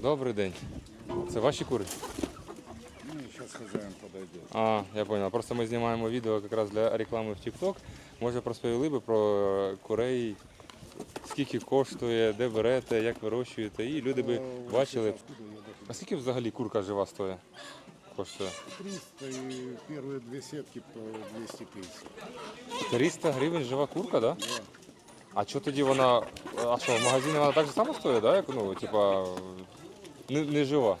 Добрий день. Це ваші кури? Ну, сейчас хозяин подойдет. А, я зрозумів. Просто ми знімаємо відео якраз для реклами в TikTok. Може розповіли би про курей, скільки коштує, де берете, як вирощуєте, і люди би Э, бачили. А скільки взагалі курка жива стоїть? Коштує? 300 и первые две сетки по 250. 300 гривень жива курка, да? Да. А що тоді вона. А що, в магазині вона так же само стоїть, да? Як, ну, типа, не, не жива.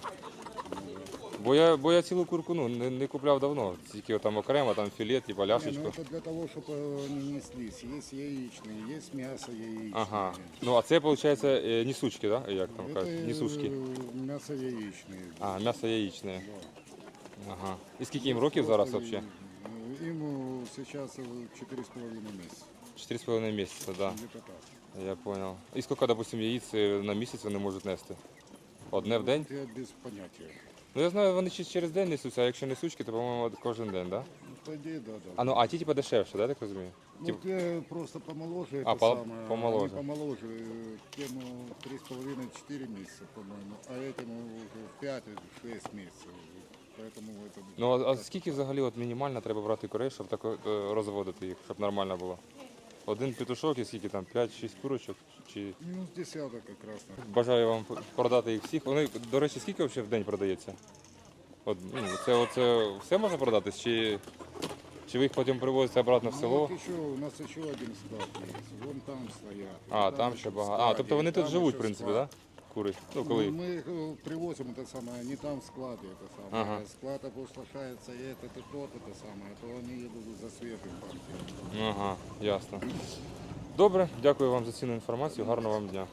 Бо я, бо я цілу курку ну, не, не купляв давно. Тільки там окремо, там філе, типа Не, ляшечку. ну это для того, чтобы они неслись. Есть яичные, есть мясо яичное. Ага. Ну а це виходить е, несучки, да? Як там Это кажуть? Несушки. э, мясо яичное. А, м'ясо яєчне. Да. Ага. І скільки їм років зараз взагалі? Э, Ему сейчас э, 4,5 месяца. 4,5 місяця, да. Где-то так. Я понял. І скільки, допустим, яїць е, на місяць вони можуть нести? Одне в день? Вот Я без понятия. Ну я знаю, вони ще через день несуться, а якщо несучки, то, по-моєму, кожен день, да? Ну, по идее, да, да. А ну, а ті типа дешевше, да, так розумію? Ну, Тип- те просто помоложе, А, это по- самое. помоложе. Они помоложе. э, Тему 3,5-4 месяца, по-моему. А этому уже 5-6 месяцев. Поэтому это... Ну а, а скільки взагалі от мінімально треба брати курей, щоб так е, розводити їх, щоб нормально було? Один петушок і скільки там? 5-6 курочок? Чи... Ну, десяток якраз. раз. Бажаю вам продати їх всіх. Вони, до речі, скільки взагалі в день продається? От, ну, це, оце все можна продати? Чи, чи ви їх потім привозите обратно в Ну, село? вот еще, у нас ще один склад є. Вон там стоять. А, Там там ще багато. А, тобто вони тут живуть, в принципі, так? Да? Кури. Ну, Ну, коли. мы их э, привозим, это самое, не там в складе, это самое. Ага. Склад опустошается, и этот, и тот, это самое. То они едут за свежим партией. Ага, ясно. Добре, дякую вам за цінну інформацію. Гарного вам дня.